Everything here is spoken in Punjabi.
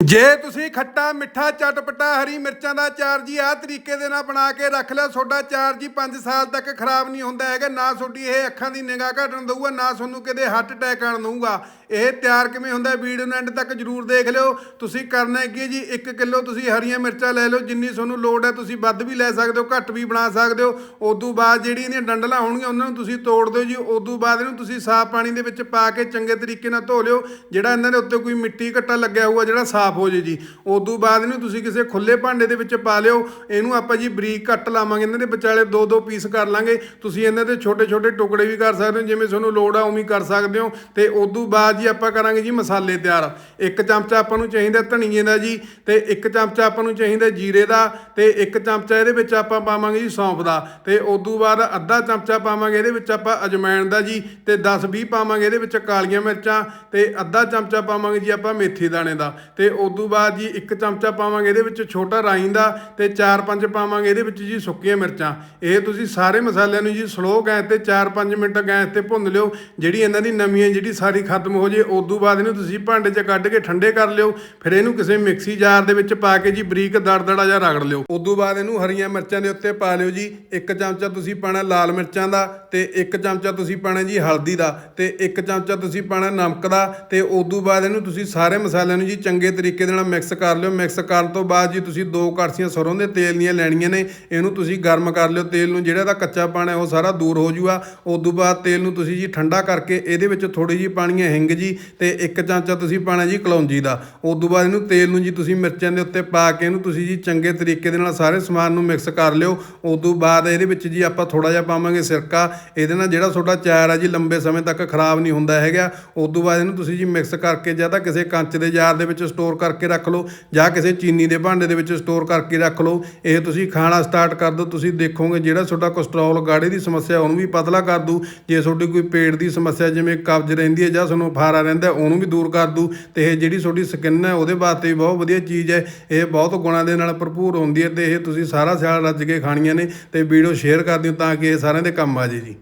ਜੇ ਤੁਸੀਂ ਖੱਟਾ, ਮਿੱਠਾ, ਚਟਪਟਾ, ਹਰੀ ਮਿਰਚਾਂ ਦਾ ਅਚਾਰ ਜੀ ਆਹ ਤਰੀਕੇ ਦੇ ਨਾਲ ਬਣਾ ਕੇ ਰੱਖ ਲਿਓ ਤੁਹਾਡਾ ਅਚਾਰ ਜੀ 5 ਸਾਲ ਤੱਕ ਖਰਾਬ ਨਹੀਂ ਹੁੰਦਾ ਹੈਗਾ, ਨਾ ਤੁਹਾਡੀ ਇਹ ਅੱਖਾਂ ਦੀ ਨਿਗਾਹ ਘਟਣ ਦਊਗਾ, ਨਾ ਤੁਹਾਨੂੰ ਕਿਤੇ ਹਾਰਟ ਅਟੈਕ ਆਣ ਦਊਗਾ। ਇਹ ਤਿਆਰ ਕਿਵੇਂ ਹੁੰਦਾ ਵੀਡੀਓ ਨੂੰ ਐਂਡ ਤੱਕ ਜਰੂਰ ਦੇਖ ਲਿਓ। ਤੁਸੀਂ ਕਰਨਾ ਕੀ ਜੀ 1 ਕਿਲੋ ਤੁਸੀਂ ਹਰੀਆਂ ਮਿਰਚਾਂ ਲੈ ਲਓ, ਜਿੰਨੀ ਤੁਹਾਨੂੰ ਲੋੜ ਹੈ ਤੁਸੀਂ ਵੱਧ ਵੀ ਲੈ ਸਕਦੇ ਹੋ, ਘੱਟ ਵੀ ਬਣਾ ਸਕਦੇ ਹੋ। ਉਦੋਂ ਬਾਅਦ ਜਿਹੜੀ ਇਹਦੀਆਂ ਡੰਡਲਾਂ ਹੋਣਗੀਆਂ, ਉਹਨਾਂ ਨੂੰ ਤੁਸੀਂ ਤੋੜ ਦਿਓ ਜੀ। ਉਦੋਂ ਬਾਅਦ ਇਹਨੂੰ ਤੁਸੀਂ ਸਾਫ਼ ਪਾਣੀ ਦੇ ਵਿੱਚ ਪਾ ਕੇ ਚੰਗੇ ਤਰੀਕੇ ਨਾਲ ਧੋ ਲਿਓ, ਜਿਹੜਾ ਇਹਨਾਂ ਦੇ ਉੱਤੇ ਕੋਈ ਮਿੱਟੀ ਘੱਟਾ ਲੱਗਿਆ ਹੋਊਗਾ, ਜਿਹੜਾ ਸਾਫ਼ ਹੋ ਜੇ ਜੀ। ਉਦੋਂ ਬਾਅਦ ਇਹਨੂੰ ਤੁਸੀਂ ਕਿਸੇ ਖੁੱਲੇ ਭਾਂਡੇ ਦੇ ਵਿੱਚ ਪਾ ਲਿਓ। ਇਹਨੂੰ ਆਪਾਂ ਜੀ ਬਰੀਕ ਕੱਟ ਲਾਵਾਂਗੇ। ਇਹਨਾਂ ਦੇ ਵਿਚਾਲੇ ਦੋ ਦੋ ਪੀਸ ਕਰ ਲਾਂਗੇ। ਤੁਸੀਂ ਇਹਨਾਂ ਦੇ ਛੋਟੇ ਛੋਟੇ ਟੁਕੜੇ ਵੀ ਕਰ ਸਕਦੇ ਹੋ, ਜਿਵੇਂ ਤੁਹਾਨੂੰ ਲੋੜ ਆ, ਉਵੇਂ ਕਰ ਸਕਦੇ ਹੋ। ਤੇ ਉਦੋਂ ਬਾਅਦ ਜੀ ਆਪਾਂ ਕਰਾਂਗੇ ਜੀ ਮਸਾਲੇ ਤਿਆਰ। ਇੱਕ ਚਮਚਾ ਆਪਾਂ ਨੂੰ ਚਾਹੀਦਾ ਧਨੀਏ ਦਾ ਜੀ, ਤੇ ਇੱਕ ਚਮਚਾ ਆਪਾਂ ਨੂੰ ਚਾਹੀਦਾ ਜੀਰੇ ਦਾ, ਤੇ ਇੱਕ ਚਮਚਾ ਇਹਦੇ ਵਿੱਚ ਆਪਾਂ ਪਾਵਾਂਗੇ ਜੀ ਸੌਂਫ ਦਾ। ਤੇ ਉਦੋਂ ਬਾਅਦ ਅੱਧਾ ਚਮਚਾ ਪਾਵਾਂਗੇ ਇਹਦੇ ਵਿੱਚ ਆਪਾਂ ਅਜਵਾਇਣ ਦਾ ਜੀ, ਤੇ 10 20 ਪਾਵਾਂਗੇ ਇਹਦੇ ਵਿੱਚ ਕਾਲੀਆਂ ਮਿਰਚਾਂ, ਤੇ ਅੱਧਾ ਚਮਚਾ ਪਾਵਾਂਗੇ ਜੀ ਆਪਾਂ ਮੇਥੀ ਦਾਣੇ ਦਾ। ਤੇ ਉਦੋਂ ਬਾਅਦ ਜੀ ਇੱਕ ਚਮਚਾ ਪਾਵਾਂਗੇ ਇਹਦੇ ਵਿੱਚ ਛੋਟਾ ਰਾਈ ਦਾ ਤੇ 4-5 ਪਾਵਾਂਗੇ ਇਹਦੇ ਵਿੱਚ ਜੀ ਸੁੱਕੀਆਂ ਮਿਰਚਾਂ। ਇਹ ਤੁਸੀਂ ਸਾਰੇ ਮਸਾਲਿਆਂ ਨੂੰ ਜੀ ਸਲੋ ਗੈਸ ਤੇ 4-5 ਮਿੰਟ ਗੈਸ ਤੇ ਭੁੰਨ ਲਿਓ। ਜਿਹੜੀ ਇਹਨਾਂ ਦੀ ਨਮੀ ਹੈ, ਜਿਹੜੀ ਸਾਰੀ ਖਤਮ ਹੋ ਜੇ, ਉਦੋਂ ਬਾਅਦ ਇਹਨੂੰ ਤੁਸੀਂ ਭਾਂਡੇ 'ਚ ਕੱਢ ਕੇ ਠੰਡੇ ਕਰ ਲਿਓ। ਫਿਰ ਇਹਨੂੰ ਕਿਸੇ ਮਿਕਸੀ ਜਾਰ ਦੇ ਵਿੱਚ ਪਾ ਕੇ ਜੀ ਬਰੀਕ ਦਰਦੜਾ ਜਿਹਾ ਰਗੜ ਲਿਓ। ਉਦੋਂ ਬਾਅਦ ਇਹਨੂੰ ਹਰੀਆਂ ਮਿਰਚਾਂ ਦੇ ਉੱਤੇ ਪਾ ਲਿਓ ਜੀ। ਇੱਕ ਚਮਚਾ ਤੁਸੀਂ ਪਾਣਾ ਲਾਲ ਮਿਰਚਾਂ ਦਾ ਤੇ ਇੱਕ ਚਮਚਾ ਤੁਸੀਂ ਪਾਣਾ ਜੀ ਹਲਦੀ ਦਾ ਤੇ ਇੱਕ ਚਮਚਾ ਤੁਸੀਂ ਪਾਣਾ ਨਮਕ ਦਾ ਤੇ ਉਦੋਂ ਬਾਅਦ ਇਹਨੂੰ ਤੁਸੀਂ ਸਾਰੇ ਮਸਾਲਿਆਂ ਨੂੰ ਜੀ ਚੰਗੇ ਤਰੀਕੇ ਤਰੀਕੇ ਦੇ ਨਾਲ ਮਿਕਸ ਕਰ ਲਿਓ। ਮਿਕਸ ਕਰਨ ਤੋਂ ਬਾਅਦ ਜੀ ਤੁਸੀਂ ਦੋ ਕੜਛੀਆਂ ਸਰੋਂ ਦੇ ਤੇਲ ਦੀਆਂ ਲੈਣੀਆਂ ਨੇ। ਇਹਨੂੰ ਤੁਸੀਂ ਗਰਮ ਕਰ ਲਿਓ। ਤੇਲ ਨੂੰ ਜਿਹੜਾ ਦਾ ਕੱਚਾ ਪਾਣਾ ਉਹ ਸਾਰਾ ਦੂਰ ਹੋ ਜੂਗਾ। ਜਾਊਗਾ ਤੋਂ ਬਾਅਦ ਤੇਲ ਨੂੰ ਤੁਸੀਂ ਜੀ ਠੰਡਾ ਕਰਕੇ ਇਹਦੇ ਵਿੱਚ ਥੋੜੀ ਜੀ ਪਾਣੀ ਹੈ ਹਿੰਗ ਜੀ ਤੇ ਇੱਕ ਚਮਚਾ ਤੁਸੀਂ ਪਾਣਾ ਜੀ ਕਲੌਂਜੀ ਦਾ। ਉਦੋਂ ਬਾਅਦ ਇਹਨੂੰ ਤੇਲ ਨੂੰ ਜੀ ਤੁਸੀਂ ਮਿਰਚਾਂ ਦੇ ਉੱਤੇ ਪਾ ਕੇ ਇਹਨੂੰ ਤੁਸੀਂ ਜੀ ਚੰਗੇ ਤਰੀਕੇ ਦੇ ਨਾਲ ਸਾਰੇ ਸਮਾਨ ਨੂੰ ਮਿਕਸ ਕਰ ਲਿਓ। ਉਦੋਂ ਬਾਅਦ ਇਹਦੇ ਵਿੱਚ ਜੀ ਆਪਾਂ ਥੋੜਾ ਜਿਹਾ ਪਾਵਾਂਗੇ ਸਿਰਕਾ। ਇਹਦੇ ਨਾਲ ਜਿਹੜਾ ਤੁਹਾਡਾ ਚਾਰ ਆ ਜੀ, ਲੰਬੇ ਸਮੇਂ ਤੱਕ ਖਰਾਬ ਨਹੀਂ ਹੁੰਦਾ ਹੈਗਾ। ਉਦੋਂ ਬਾਅਦ ਇਹਨੂੰ ਤੁਸੀਂ ਜੀ ਮਿਕਸ ਕਰਕੇ ਜਾਂ ਤਾਂ ਕਿਸੇ ਕੰਚ ਦੇ ਜਾਰ ਦੇ ਵਿੱਚ ਸਟੋਰ ਕਰਕੇ ਰੱਖ ਲਓ ਜਾਂ ਕਿਸੇ ਚੀਨੀ ਦੇ ਭਾਂਡੇ ਦੇ ਵਿੱਚ ਸਟੋਰ ਕਰਕੇ ਰੱਖ ਲਓ। ਇਹ ਤੁਸੀਂ ਖਾਣਾ ਸਟਾਰਟ ਕਰ ਦਿਓ, ਤੁਸੀਂ ਦੇਖੋਗੇ ਜਿਹੜਾ ਤੁਹਾਡਾ ਕੋਲੇਸਟ੍ਰੋਲ ਗਾੜੇ ਦੀ ਸਮੱਸਿਆ ਉਹਨੂੰ ਵੀ ਪਤਲਾ ਕਰ ਦੂ। ਜੇ ਤੁਹਾਡੀ ਕੋਈ ਪੇਟ ਦੀ ਸਮੱਸਿਆ, ਜਿਵੇਂ ਕਬਜ਼ ਰਹਿੰਦੀ ਹੈ ਜਾਂ ਤੁਹਾਨੂੰ ਫਾਰਾ ਰਹਿੰਦਾ ਉਹਨੂੰ ਵੀ ਦੂਰ ਕਰ ਦੂ। ਤੇ ਇਹ ਜਿਹੜੀ ਤੁਹਾਡੀ ਸਕਿਨ ਹੈ, ਉਹਦੇ ਵਾਸਤੇ ਵੀ ਬਹੁਤ ਵਧੀਆ ਚੀਜ਼ ਹੈ। ਇਹ ਬਹੁਤ ਗੁਣਾਂ ਦੇ ਨਾਲ ਭਰਪੂਰ ਹੁੰਦੀ ਹੈ ਤੇ ਇਹ ਤੁਸੀਂ ਸਾਰਾ ਸਿਆਲ ਰੱਜ ਕੇ ਖਾਣੀਆਂ ਨੇ ਤੇ ਵੀਡੀਓ ਸ਼ੇਅਰ ਕਰ ਦਿਓ ਤਾਂ ਕਿ ਇਹ ਸਾਰਿਆਂ ਦੇ ਕੰਮ ਆ ਜੇ ਜੀ।